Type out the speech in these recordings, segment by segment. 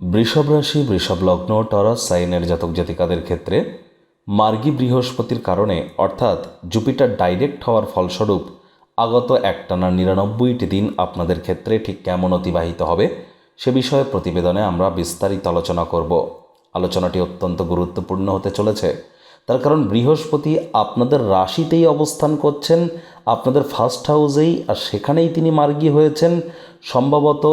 বৃষভ রাশি, বৃষভ লগ্ন, টরাস, সাইনের জাতক জাতিকাদের ক্ষেত্রে মার্গী বৃহস্পতির কারণে, অর্থাৎ জুপিটার ডাইরেক্ট হওয়ার ফলস্বরূপ আগত একটানা নিরানব্বইটি দিন আপনাদের ক্ষেত্রে ঠিক কেমন অতিবাহিত হবে সে বিষয়ে প্রতিবেদনে আমরা বিস্তারিত আলোচনা করব। আলোচনাটি অত্যন্ত গুরুত্বপূর্ণ হতে চলেছে। তার কারণ বৃহস্পতি আপনাদের রাশিতেই অবস্থান করছেন, আপনাদের ফার্স্ট হাউসেই আর সেখানেই তিনি মার্গী হয়েছেন। সম্ভবত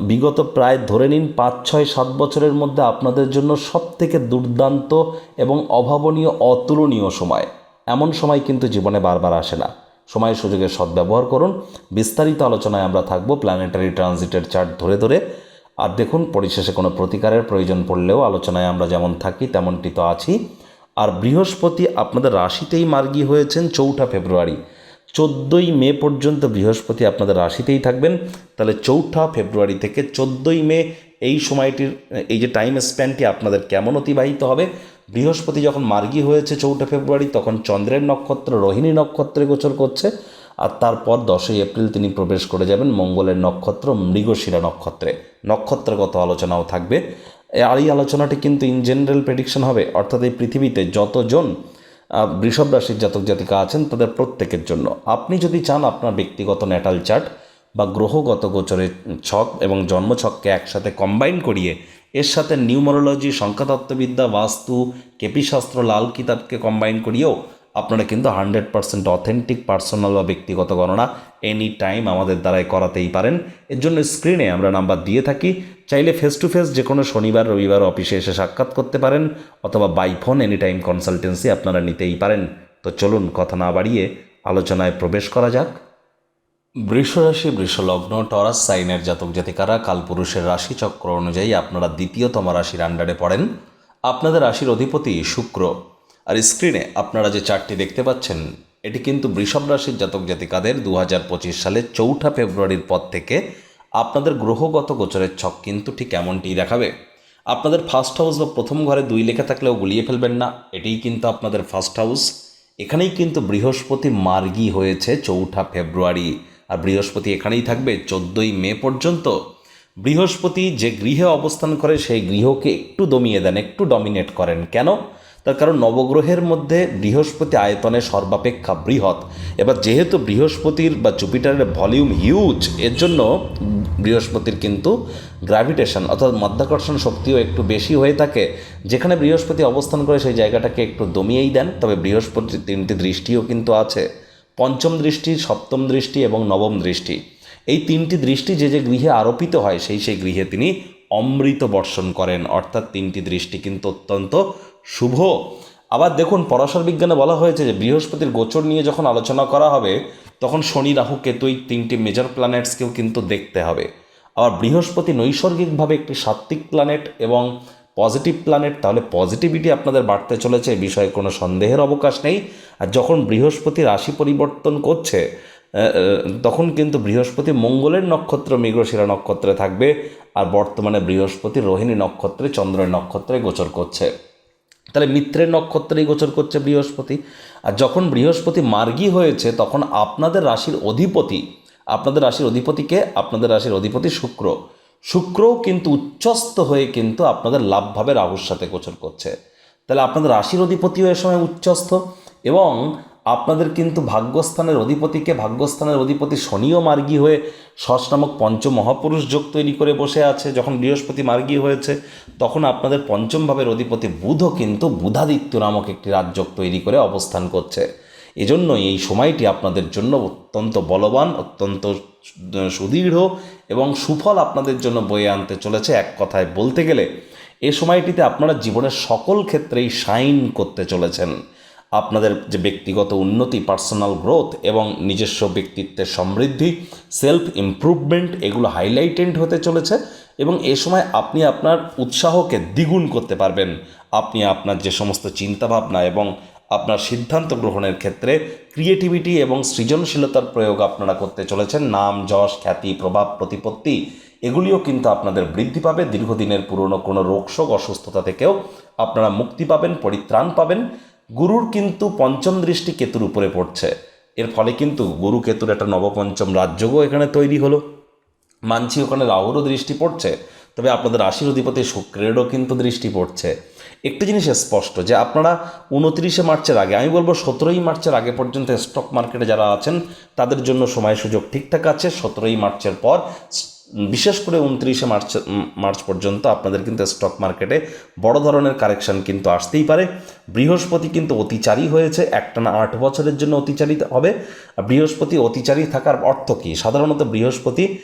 বিগত প্রায় ধরে নিন পাঁচ, ছয়, সাত বছরের মধ্যে আপনাদের জন্য সব থেকে দুর্দান্ত এবং অভাবনীয়, অতুলনীয় সময়। এমন সময় কিন্তু জীবনে বারবার আসে না। সময় সুযোগের সদ্ব্যবহার করুন। বিস্তারিত আলোচনায় আমরা থাকব প্ল্যানেটারি ট্রানজিটের চার্ট ধরে ধরে। আর দেখুন, পরিশেষে কোনো প্রতিকারের প্রয়োজন পড়লেও আলোচনায় আমরা যেমন থাকি, তেমনটি তো আছি। আর বৃহস্পতি আপনাদের রাশিতেই মার্গী হয়েছেন চৌঠা ফেব্রুয়ারি। চোদ্দোই মে পর্যন্ত বৃহস্পতি আপনাদের রাশিতেই থাকবেন। তাহলে চৌঠা ফেব্রুয়ারি থেকে চোদ্দোই মে এই সময়টির, এই যে টাইম স্প্যানটি আপনাদের কেমন অতিবাহিত হবে? বৃহস্পতি যখন মার্গী হয়েছে চৌঠা ফেব্রুয়ারি, তখন চন্দ্রের নক্ষত্র রোহিণী নক্ষত্রে গোচর করছে। আর তারপর দশই এপ্রিল তিনি প্রবেশ করে যাবেন মঙ্গলের নক্ষত্র, মৃগশিরা নক্ষত্রে। নক্ষত্রগত আলোচনাও থাকবে। আর এই আলোচনাটি কিন্তু ইন জেনারেল প্রেডিকশন হবে। অর্থাৎ এই পৃথিবীতে যতজন বৃষভ রাশির জাতক জাতিকা আছেন তাদের প্রত্যেকের জন্য। আপনি যদি চান আপনার ব্যক্তিগত ন্যাটাল চার্ট বা গ্রহগত গোচরের ছক এবং জন্মছককে একসাথে কম্বাইন করিয়ে, এর সাথে নিউমোরোলজি সংখ্যাতত্ত্ববিদ্যা বাস্তু কেপিশাস্ত্র লাল কিতাবকে কম্বাইন করিয়েও আপনারা কিন্তু হান্ড্রেড পার্সেন্ট অথেন্টিক, পার্সোনাল বা ব্যক্তিগত গণনা এনি টাইম আমাদের দ্বারাই করাতেই পারেন। এর জন্য স্ক্রিনে আমরা নাম্বার দিয়ে থাকি। চাইলে ফেস টু ফেস যে কোনো শনিবার, রবিবার অফিসে এসে সাক্ষাৎ করতে পারেন অথবা by phone any time consultancy আপনারা নিতেই পারেন। তো চলুন কথা না বাড়িয়ে আলোচনায় প্রবেশ করা যাক। বৃষরাশি বৃষলগ্ন টরাস, সাইনের জাতক জাতিকারা কালপুরুষের রাশিচক্র অনুযায়ী আপনারা দ্বিতীয়তম রাশির আন্ডারে পড়েন। আপনাদের রাশির অধিপতি শুক্র। আর স্ক্রিনে আপনারা যে চারটি দেখতে পাচ্ছেন, এটি কিন্তু বৃষভ রাশির জাতক জাতিকাদের দু সালের চৌঠা ফেব্রুয়ারির পর থেকে আপনাদের গ্রহগত গোচরের ছক কিন্তু ঠিক এমনটিই দেখাবে। আপনাদের ফার্স্ট হাউস বা প্রথম ঘরে দুই লেখা থাকলেও গুলিয়ে ফেলবেন না, এটিই কিন্তু আপনাদের ফার্স্ট হাউস এখানেই কিন্তু বৃহস্পতি মার্গী হয়েছে চৌঠা ফেব্রুয়ারি, আর বৃহস্পতি এখানেই থাকবে চোদ্দোই মে পর্যন্ত। বৃহস্পতি যে গৃহে অবস্থান করে, সেই গৃহকে একটু দমিয়ে দেন, একটু ডমিনেট করেন। কেন? তার কারণ নবগ্রহের মধ্যে বৃহস্পতি আয়তনে সর্বাপেক্ষা বৃহৎ। এবার যেহেতু বৃহস্পতির বা জুপিটারের ভলিউম হিউজ, এর জন্য বৃহস্পতির কিন্তু গ্র্যাভিটেশন অর্থাৎ মাধ্যাকর্ষণ শক্তিও একটু বেশি হয়ে থাকে। যেখানে বৃহস্পতি অবস্থান করে সেই জায়গাটাকে একটু দমিয়েই দেন, তবে বৃহস্পতির তিনটি দৃষ্টিও কিন্তু আছে। পঞ্চম দৃষ্টি, সপ্তম দৃষ্টি এবং নবম দৃষ্টি। এই তিনটি দৃষ্টি যে যে গৃহে আরোপিত হয়, সেই সেই গৃহে তিনি অমৃত বর্ষণ করেন। অর্থাৎ তিনটি দৃষ্টি কিন্তু অত্যন্ত শুভ। আবার দেখুন, পরাশর বিজ্ঞানে বলা হয়েছে যে, বৃহস্পতির গোচর নিয়ে যখন আলোচনা করা হবে, তখন শনি, রাহু, কেতু এই তিনটি মেজর প্ল্যানেটসকেও কিন্তু দেখতে হবে। আবার বৃহস্পতি নৈসর্গিকভাবে একটি সাত্ত্বিক প্ল্যানেট এবং পজিটিভ প্ল্যানেট তাহলে পজিটিভিটি আপনাদের বাড়তে চলেছে, এ বিষয়ে কোনো সন্দেহের অবকাশ নেই। আর যখন বৃহস্পতি রাশি পরিবর্তন করছে তখন কিন্তু বৃহস্পতি মঙ্গলের নক্ষত্র মৃগশিরা নক্ষত্রে থাকবে, আর বর্তমানে বৃহস্পতি রোহিণী নক্ষত্রে, চন্দ্রের নক্ষত্রে গোচর করছে। তাহলে মিত্রের নক্ষত্রেই গোচর করছে বৃহস্পতি। আর যখন বৃহস্পতি মার্গী হয়েছে, তখন আপনাদের রাশির অধিপতি, আপনাদের রাশির অধিপতিকে আপনাদের রাশির অধিপতি শুক্র। শুক্রও কিন্তু উচ্চস্ত হয়ে কিন্তু আপনাদের লাভভাবে রাহুর সাথে গোচর করছে। তাহলে আপনাদের রাশির অধিপতিও এ সময় উচ্চস্থ এবং আপনাদের কিন্তু ভাগ্যস্থানের অধিপতিকে ভাগ্যস্থানের অধিপতি শনিও মার্গী হয়ে ষষ্ঠ নামক পঞ্চ মহাপুরুষ যোগ তৈরি করে বসে আছে। যখন বৃহস্পতি মার্গী হয়েছে, তখন আপনাদের পঞ্চম ভাবের অধিপতি বুধও কিন্তু বুধাদিত্য নামক একটি রাজযোগ তৈরি করে অবস্থান করছে। এজন্যই এই সময়টি আপনাদের জন্য অত্যন্ত বলবান, অত্যন্ত সুদৃঢ় এবং সুফল আপনাদের জন্য বয়ে আনতে চলেছে। এক কথায় বলতে গেলে, এ সময়টিতে আপনারা জীবনের সকল ক্ষেত্রেই শাইন করতে চলেছেন। আপনাদের যে ব্যক্তিগত উন্নতি পার্সোনাল গ্রোথ এবং নিজস্ব ব্যক্তিত্বের সমৃদ্ধি সেলফ ইমপ্রুভমেন্ট এগুলো হাইলাইটেড হতে চলেছে এবং এ সময় আপনি আপনার উৎসাহকে দ্বিগুণ করতে পারবেন। আপনি আপনার যে সমস্ত চিন্তাভাবনা এবং আপনার সিদ্ধান্ত গ্রহণের ক্ষেত্রে ক্রিয়েটিভিটি এবং সৃজনশীলতার প্রয়োগ আপনারা করতে চলেছেন। নাম, যশ, খ্যাতি, প্রভাব, প্রতিপত্তি এগুলিও কিন্তু আপনাদের বৃদ্ধি পাবে। দীর্ঘদিনের পুরনো কোনো রোগশোক অসুস্থতা থেকেও আপনারা মুক্তি পাবেন, পরিত্রাণ পাবেন। গুরুর কিন্তু পঞ্চম দৃষ্টি কেতুর উপরে পড়ছে। এর ফলে কিন্তু গুরু কেতুর একটা নবপঞ্চম রাজযোগও এখানে তৈরি হলো। মানছি ওখানে রাহুরও দৃষ্টি পড়ছে, তবে আপনাদের রাশির অধিপতি শুক্রেরও কিন্তু দৃষ্টি পড়ছে। একটি জিনিস স্পষ্ট যে আপনারা উনত্রিশে মার্চের আগে, আমি বলব সতেরোই মার্চের আগে পর্যন্ত স্টক মার্কেটে যারা আছেন, তাদের জন্য সময় সুযোগ ঠিকঠাক আছে। সতেরোই মার্চের পর বিশেষ করে উনত্রিশে মার্চ মার্চ পর্যন্ত আপনাদের কিন্তু স্টক মার্কেটে বড় ধরনের কারেকশন কিন্তু আসতেই পারে। বৃহস্পতি কিন্তু অতিচারী হয়েছে, একটানা আট বছরের জন্য অতিচারী হবে। বৃহস্পতি অতিচারী থাকার অর্থ কী? সাধারণত বৃহস্পতি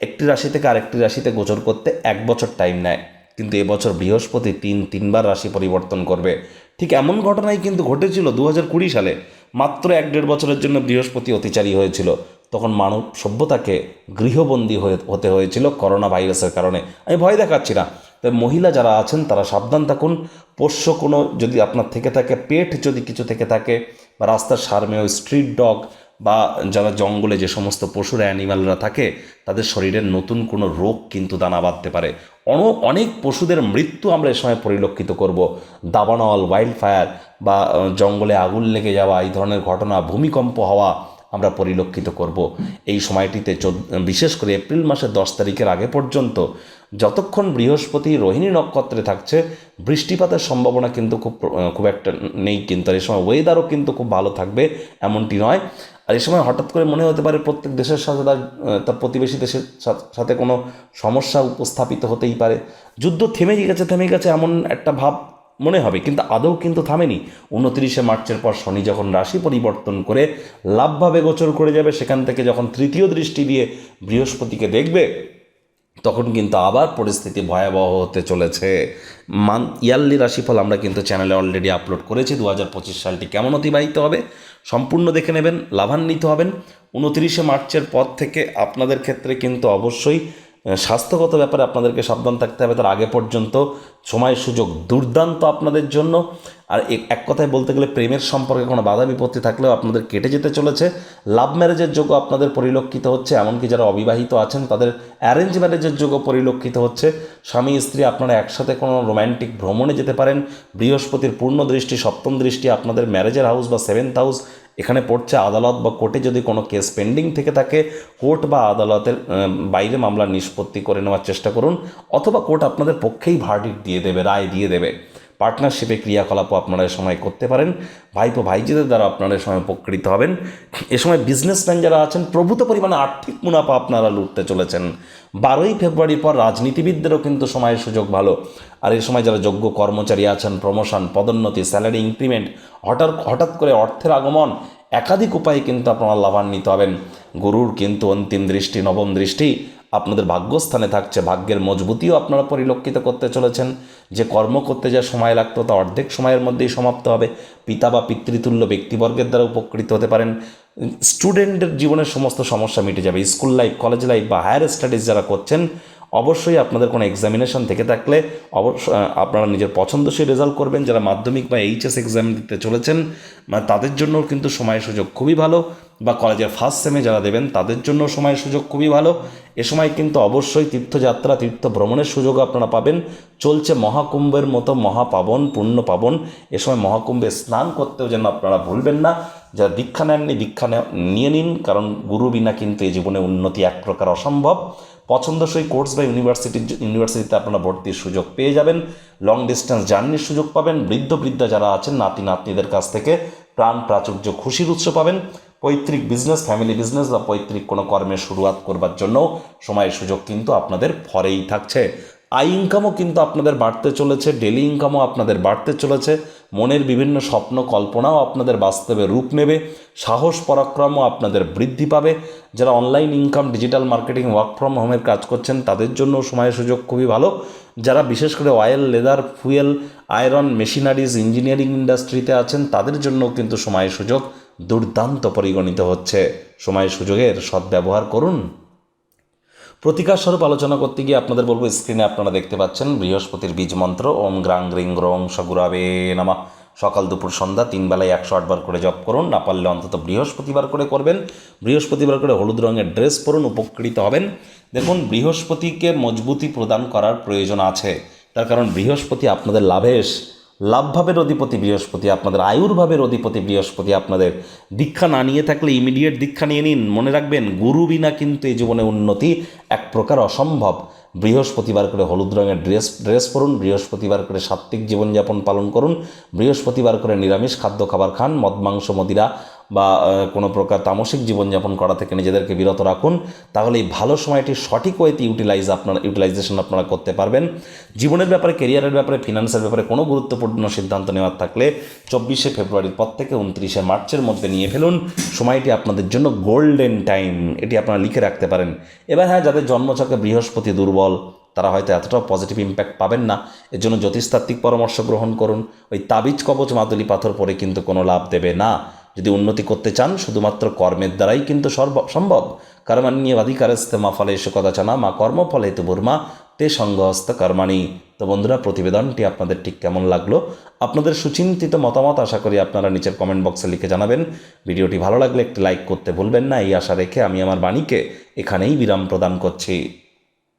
একটি রাশি থেকে আরেকটি রাশিতে গোচর করতে এক বছর টাইম নেয়। কিন্তু এবছর বৃহস্পতি তিন, তিনবার রাশি পরিবর্তন করবে। ঠিক এমন ঘটনাই কিন্তু ঘটেছিল দু হাজার কুড়ি সালে। মাত্র এক দেড় বছরের জন্য বৃহস্পতি অতিচারী হয়েছিল। তখন মানব সভ্যতাকে গৃহবন্দী হয়ে হতে হয়েছিল করোনা ভাইরাসের কারণে। আমি ভয় দেখাচ্ছি না। তাই মহিলা যারা আছেন, তারা সাবধান থাকুন। পোষ্য কোনো যদি আপনার থেকে থাকে, পেট যদি কিছু থেকে থাকে, বা রাস্তার সারমেয় স্ট্রিট ডগ, বা যারা জঙ্গলে যে সমস্ত পশুরা অ্যানিমালরা থাকে, তাদের শরীরের নতুন কোনো রোগ কিন্তু দানা বাঁধতে পারে। অন অনেক পশুদের মৃত্যু আমরা এ সময় পরিলক্ষিত করব। দাবানল ওয়াইল্ড ফায়ার বা জঙ্গলে আগুন লেগে যাওয়া, এই ধরনের ঘটনা, ভূমিকম্প হওয়া আমরা পরিলক্ষিত করব। এই সময়টিতে বিশেষ করে এপ্রিল মাসের দশ তারিখের আগে পর্যন্ত যতক্ষণ বৃহস্পতি রোহিণী নক্ষত্রে থাকছে, বৃষ্টিপাতের সম্ভাবনা কিন্তু খুব খুব একটা নেই কিন্তু, আর এই সময় ওয়েদারও কিন্তু খুব ভালো থাকবে এমনটি নয়। আর এই সময় হঠাৎ করে মনে হতে পারে প্রত্যেক দেশের সাথে তার তার প্রতিবেশী দেশের সাথে কোনো সমস্যা উপস্থাপিত হতেই পারে। যুদ্ধ থেমে গেছে থেমে গেছে এমন একটা ভাব মনে হবে, কিন্তু আদৌ কিন্তু থামেনি। উনত্রিশে মার্চের পর শনি যখন রাশি পরিবর্তন করে লাভভাবে গোচর করে যাবে, সেখান থেকে যখন তৃতীয় দৃষ্টি দিয়ে বৃহস্পতিকে দেখবে, তখন কিন্তু আবার পরিস্থিতি ভয়াবহ হতে চলেছে। মান ইয়ারলি রাশিফল আমরা কিন্তু চ্যানেলে অলরেডি আপলোড করেছি দু হাজার পঁচিশ সালটি কেমন অতিবাহিত হবে সম্পূর্ণ দেখে নেবেন, লাভান্বিত হবেন। উনতিরিশে মার্চের পর থেকে আপনাদের ক্ষেত্রে কিন্তু অবশ্যই স্বাস্থ্যগত ব্যাপারে আপনাদেরকে সাবধান থাকতে হবে তার আগে পর্যন্ত সময় সুযোগ দুর্দান্ত আপনাদের জন্য। আর এক কথায় বলতে গেলে প্রেমের সম্পর্কে কোনো বাধা বিপত্তি থাকলেও আপনাদের কেটে যেতে চলেছে। লাভ ম্যারেজের যোগ্য আপনাদের পরিলক্ষিত হচ্ছে, এমনকি যারা অবিবাহিত আছেন তাদের অ্যারেঞ্জ ম্যারেজের যোগ্য পরিলক্ষিত হচ্ছে। স্বামী, স্ত্রী আপনারা একসাথে কোনো রোম্যান্টিক ভ্রমণে যেতে পারেন। বৃহস্পতির পূর্ণ দৃষ্টি, সপ্তম দৃষ্টি আপনাদের ম্যারেজের হাউস বা সেভেন্থ হাউস এখানে পড়ছে আদালত বা কোর্টে যদি কোনো কেস পেন্ডিং থেকে থাকে, কোর্ট বা আদালতের বাইরে মামলা নিষ্পত্তি করে নেওয়ার চেষ্টা করুন, অথবা কোর্ট আপনাদের পক্ষেই ভার্ডিক দিয়ে দেবে, রায় দিয়ে দেবে। পার্টনারশিপে ক্রিয়াকলাপও আপনারা এ সময় করতে পারেন। ভাইপো ভাইজিদের দ্বারা আপনারা এ সময় উপকৃত হবেন। এ সময় বিজনেসম্যান যারা আছেন, প্রভূত পরিমাণে আর্থিক মুনাফা আপনারা লুটতে চলেছেন। বারোই ফেব্রুয়ারির পর রাজনীতিবিদদেরও কিন্তু সময়ের সুযোগ ভালো। আর এই সময় যারা যোগ্য কর্মচারী আছেন প্রমোশন পদোন্নতি স্যালারি ইনক্রিমেন্ট হঠাৎ হঠাৎ করে অর্থের আগমন, একাধিক উপায়ে কিন্তু আপনারা লাভান্বিত হবেন। গুরুর কিন্তু অন্তিম দৃষ্টি, নবম দৃষ্টি। আপনাদের ভাগ্যস্থানে থাকছে, ভাগ্যের মজবুতিও আপনারা পরিলক্ষিত করতে চলেছেন। যে কর্ম করতে যা সময় লাগতো তা অর্ধেক সময়ের মধ্যেই সমাপ্ত হবে। পিতা বা পিতৃতুল্য ব্যক্তিবর্গের দ্বারা উপকৃত হতে পারেন। স্টুডেন্টের জীবনের সমস্ত সমস্যা মিটে যাবে। স্কুল লাইফ, কলেজ লাইফ বা হায়ার স্টাডিজ যারা করছেন, অবশ্যই আপনাদের কোনো এক্সামিনেশন থেকে থাকলে অবশ্য আপনারা নিজের পছন্দসই রেজাল্ট করবেন। যারা মাধ্যমিক বা এইচএস এক্সাম দিতে চলেছেন মানে তাদের জন্য কিন্তু সময় সুযোগ খুবই ভালো। বা কলেজের ফার্স্ট সেমে যারা দেবেন, তাদের জন্য সময় সুযোগ খুবই ভালো। এ সময় কিন্তু অবশ্যই তীর্থযাত্রা তীর্থ ভ্রমণের সুযোগ আপনারা পাবেন। চলছে মহাকুম্ভের মতো মহাপাবন পূর্ণ পাবন এ সময় মহাকুম্ভে স্নান করতেও যেন আপনারা ভুলবেন না। যারা দীক্ষা নেননি, দীক্ষা নিয়ে নিন, কারণ গুরু বিনা কিন্তু এই জীবনে উন্নতি এক প্রকার অসম্ভব। পছন্দসই কোর্স বা ইউনিভার্সিটির ইউনিভার্সিটিতে আপনারা ভর্তির সুযোগ পেয়ে যাবেন। লং ডিস্টেন্স জার্নির সুযোগ পাবেন। বৃদ্ধ বৃদ্ধা যারা আছেন নাতি নাতনিদের কাছ থেকে প্রাণ প্রাচুর্য খুশির উৎস পাবেন। পৈতৃক বিজনেস ফ্যামিলি বিজনেস বা পৈতৃক কোনো কর্মের শুরুয়াত করবার জন্য সময়ের সুযোগ কিন্তু আপনাদের ফরেই থাকছে। আই ইনকামও কিন্তু আপনাদের বাড়তে চলেছে ডেলি ইনকামও আপনাদের বাড়তে চলেছে। মনের বিভিন্ন স্বপ্ন, কল্পনাও আপনাদের বাস্তবে রূপ নেবে। সাহস, পরাক্রমও আপনাদের বৃদ্ধি পাবে। যারা online income digital marketing work from হোমের কাজ করছেন, তাদের জন্য সময় সুযোগ খুবই ভালো। যারা বিশেষ করে oil leather fuel iron machineries engineering ইন্ডাস্ট্রিতে আছেন, তাদের জন্য কিন্তু সময় সুযোগ দুর্দান্ত পরিগণিত হচ্ছে। সময় সুযোগের সদ্ব্যবহার করুন। প্রতিকার স্বরূপ আলোচনা করতে গিয়ে আপনাদের বলব, স্ক্রিনে আপনারা দেখতে পাচ্ছেন বৃহস্পতির বীজ মন্ত্র, ওম গ্রাং গ্রিং গ্রং সগুরাবে নামা। সকাল দুপুর সন্ধ্যা তিন বেলায় একশো আটবার করে জপ করুন, না পারলে অন্তত বৃহস্পতিবার করে করবেন। বৃহস্পতিবার করে হলুদ রঙের ড্রেস পরুন, উপকৃত হবেন। দেখুন, বৃহস্পতিকে মজবুতি প্রদান করার প্রয়োজন আছে। তার কারণ বৃহস্পতি আপনাদের লাভেশ। লাভভাবের অধিপতি বৃহস্পতি, আপনাদের আয়ুর্ভাবের অধিপতি বৃহস্পতি, আপনাদের দীক্ষা না নিয়ে থাকলে ইমিডিয়েট দীক্ষা নিয়ে নিন। মনে রাখবেন, গুরু বিনা কিন্তু এই জীবনে উন্নতি এক প্রকার অসম্ভব। বৃহস্পতিবার করে হলুদ রঙের ড্রেস ড্রেস পরুন, বৃহস্পতিবার করে সাত্ত্বিক জীবনযাপন পালন করুন, বৃহস্পতিবার করে নিরামিষ খাদ্য খাবার খান, মদ, মাংস, মদিরা বা কোনো প্রকার তামসিক জীবনযাপন করা থেকে নিজেদেরকে বিরত রাখুন, তাহলে এই ভালো সময়টি সঠিক ওয়েতে ইউটিলাইজ আপনারা ইউটিলাইজেশন আপনারা করতে পারবেন। জীবনের ব্যাপারে কেরিয়ারের ব্যাপারে ফিনান্সের ব্যাপারে কোনো গুরুত্বপূর্ণ সিদ্ধান্ত নেওয়ার থাকলে চব্বিশে ফেব্রুয়ারির পর থেকে উনত্রিশে মার্চের মধ্যে নিয়ে ফেলুন। সময়টি আপনাদের জন্য গোল্ডেন টাইম এটি আপনারা লিখে রাখতে পারেন। এবার হ্যাঁ যাদের জন্মচক্রে বৃহস্পতি দুর্বল, তারা হয়তো এতটাও পজিটিভ ইম্প্যাক্ট পাবেন না। এর জন্য জ্যোতিষতাত্ত্বিক পরামর্শ গ্রহণ করুন। ওই তাবিজ কবচ মাদুলি পাথর পরে কিন্তু কোনো লাভ দেবে না। যদি উন্নতি করতে চান, শুধুমাত্র কর্মের দ্বারাই কিন্তু সর্ব, সম্ভব। কর্মাণ্যবাধিকারস্তে মা ফলে এসে কথা চানা, মা কর্মফলে তু বুর্মা, তে সঙ্গহস্ত কর্মাণী। তো বন্ধুরা, প্রতিবেদনটি আপনাদের ঠিক কেমন লাগল? আপনাদের সুচিন্তিত মতামত আশা করি আপনারা নিচের কমেন্ট বক্সে লিখে জানাবেন। ভিডিওটি ভালো লাগলে একটি লাইক করতে ভুলবেন না, এই আশা রেখে আমি আমার বাণীকে এখানেই বিরাম প্রদান করছি।